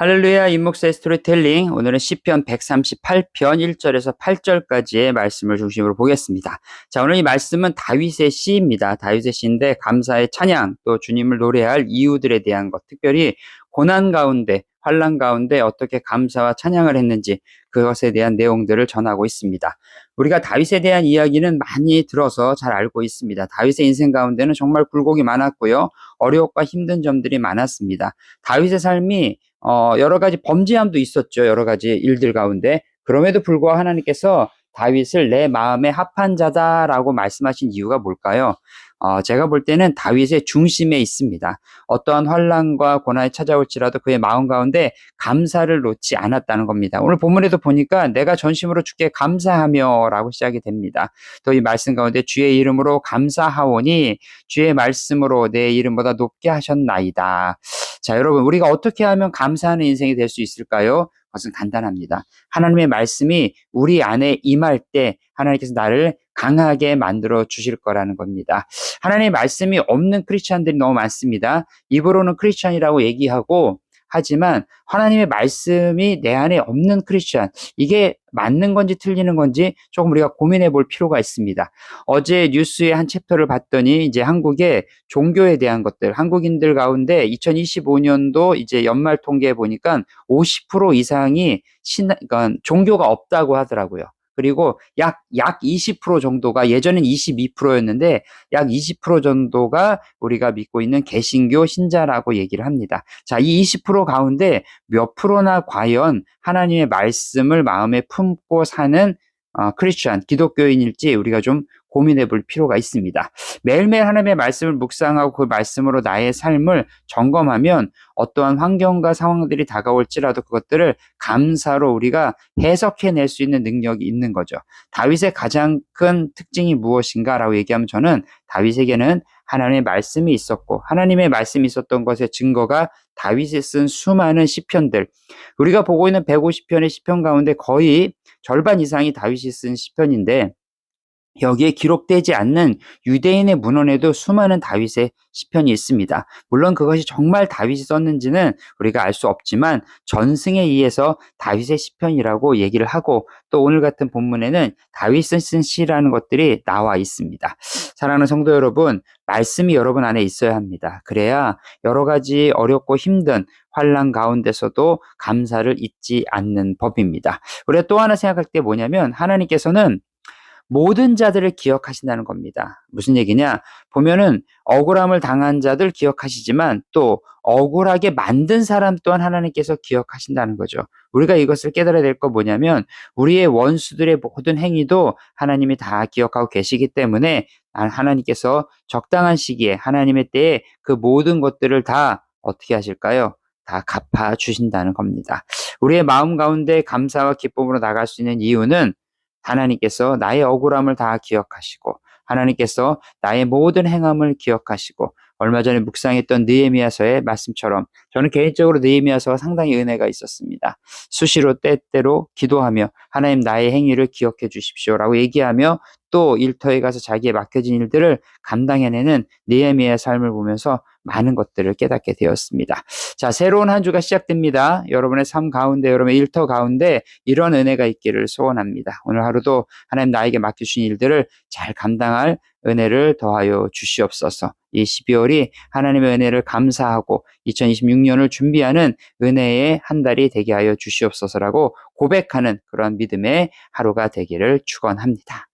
할렐루야 인목사의 스토리텔링 오늘은 시편 138편 1절에서 8절까지의 말씀을 중심으로 보겠습니다. 자 오늘 이 말씀은 다윗의 시입니다. 다윗의 시인데 감사의 찬양 또 주님을 노래할 이유들에 대한 것 특별히 고난 가운데 환란 가운데 어떻게 감사와 찬양을 했는지 그것에 대한 내용들을 전하고 있습니다. 우리가 다윗에 대한 이야기는 많이 들어서 잘 알고 있습니다. 다윗의 인생 가운데는 정말 굴곡이 많았고요. 어려움과 힘든 점들이 많았습니다. 다윗의 삶이 어, 여러 가지 범죄함도 있었죠. 여러 가지 일들 가운데. 그럼에도 불구하고 하나님께서 다윗을 내 마음에 합한 자다라고 말씀하신 이유가 뭘까요? 어, 제가 볼 때는 다윗의 중심에 있습니다. 어떠한 환란과 고난이 찾아올지라도 그의 마음 가운데 감사를 놓지 않았다는 겁니다. 오늘 본문에도 보니까 내가 전심으로 주께 감사하며라고 시작이 됩니다. 또 이 말씀 가운데 주의 이름으로 감사하오니 주의 말씀으로 내 이름보다 높게 하셨나이다. 자, 여러분 우리가 어떻게 하면 감사하는 인생이 될 수 있을까요? 그것은 간단합니다. 하나님의 말씀이 우리 안에 임할 때 하나님께서 나를 강하게 만들어 주실 거라는 겁니다. 하나님의 말씀이 없는 크리스천들이 너무 많습니다. 입으로는 크리스천이라고 얘기하고 하지만 하나님의 말씀이 내 안에 없는 크리스천 이게 맞는 건지 틀리는 건지 조금 우리가 고민해 볼 필요가 있습니다. 어제 뉴스의 한 챕터를 봤더니 이제 한국의 종교에 대한 것들 한국인들 가운데 2025년도 이제 연말 통계에 보니까 50% 이상이 신 그러니까 종교가 없다고 하더라고요. 그리고 약, 약 20% 정도가 예전엔 22%였는데 약 20% 정도가 우리가 믿고 있는 개신교 신자라고 얘기를 합니다. 자, 이 20% 가운데 몇 프로나 과연 하나님의 말씀을 마음에 품고 사는 어, 크리스천, 기독교인일지 우리가 좀 고민해 볼 필요가 있습니다. 매일매일 하나님의 말씀을 묵상하고 그 말씀으로 나의 삶을 점검하면 어떠한 환경과 상황들이 다가올지라도 그것들을 감사로 우리가 해석해낼 수 있는 능력이 있는 거죠. 다윗의 가장 큰 특징이 무엇인가라고 얘기하면 저는 다윗에게는 하나님의 말씀이 있었고 하나님의 말씀이 있었던 것의 증거가 다윗이 쓴 수많은 시편들 우리가 보고 있는 150편의 시편 가운데 거의 절반 이상이 다윗이 쓴 시편인데 여기에 기록되지 않는 유대인의 문헌에도 수많은 다윗의 시편이 있습니다. 물론 그것이 정말 다윗이 썼는지는 우리가 알 수 없지만 전승에 의해서 다윗의 시편이라고 얘기를 하고 또 오늘 같은 본문에는 다윗이 쓴 시라는 것들이 나와 있습니다. 사랑하는 성도 여러분, 말씀이 여러분 안에 있어야 합니다. 그래야 여러 가지 어렵고 힘든 환란 가운데서도 감사를 잊지 않는 법입니다. 우리가 또 하나 생각할 때 뭐냐면 하나님께서는 모든 자들을 기억하신다는 겁니다. 무슨 얘기냐? 보면은 억울함을 당한 자들 기억하시지만 또 억울하게 만든 사람 또한 하나님께서 기억하신다는 거죠. 우리가 이것을 깨달아야 될 거 뭐냐면 우리의 원수들의 모든 행위도 하나님이 다 기억하고 계시기 때문에 하나님께서 적당한 시기에 하나님의 때에 그 모든 것들을 다 어떻게 하실까요? 다 갚아 주신다는 겁니다. 우리의 마음 가운데 감사와 기쁨으로 나갈 수 있는 이유는 하나님께서 나의 억울함을 다 기억하시고 하나님께서 나의 모든 행함을 기억하시고 얼마 전에 묵상했던 느헤미야서의 말씀처럼 저는 개인적으로 느헤미야서가 상당히 은혜가 있었습니다. 수시로 때때로 기도하며 하나님 나의 행위를 기억해 주십시오라고 얘기하며 또 일터에 가서 자기의 맡겨진 일들을 감당해내는 느헤미야의 삶을 보면서 많은 것들을 깨닫게 되었습니다. 자, 새로운 한 주가 시작됩니다. 여러분의 삶 가운데, 여러분의 일터 가운데 이런 은혜가 있기를 소원합니다. 오늘 하루도 하나님 나에게 맡겨주신 일들을 잘 감당할 은혜를 더하여 주시옵소서. 이 12월이 하나님의 은혜를 감사하고 2026년을 준비하는 은혜의 한 달이 되게 하여 주시옵소서라고 고백하는 그런 믿음의 하루가 되기를 축원합니다.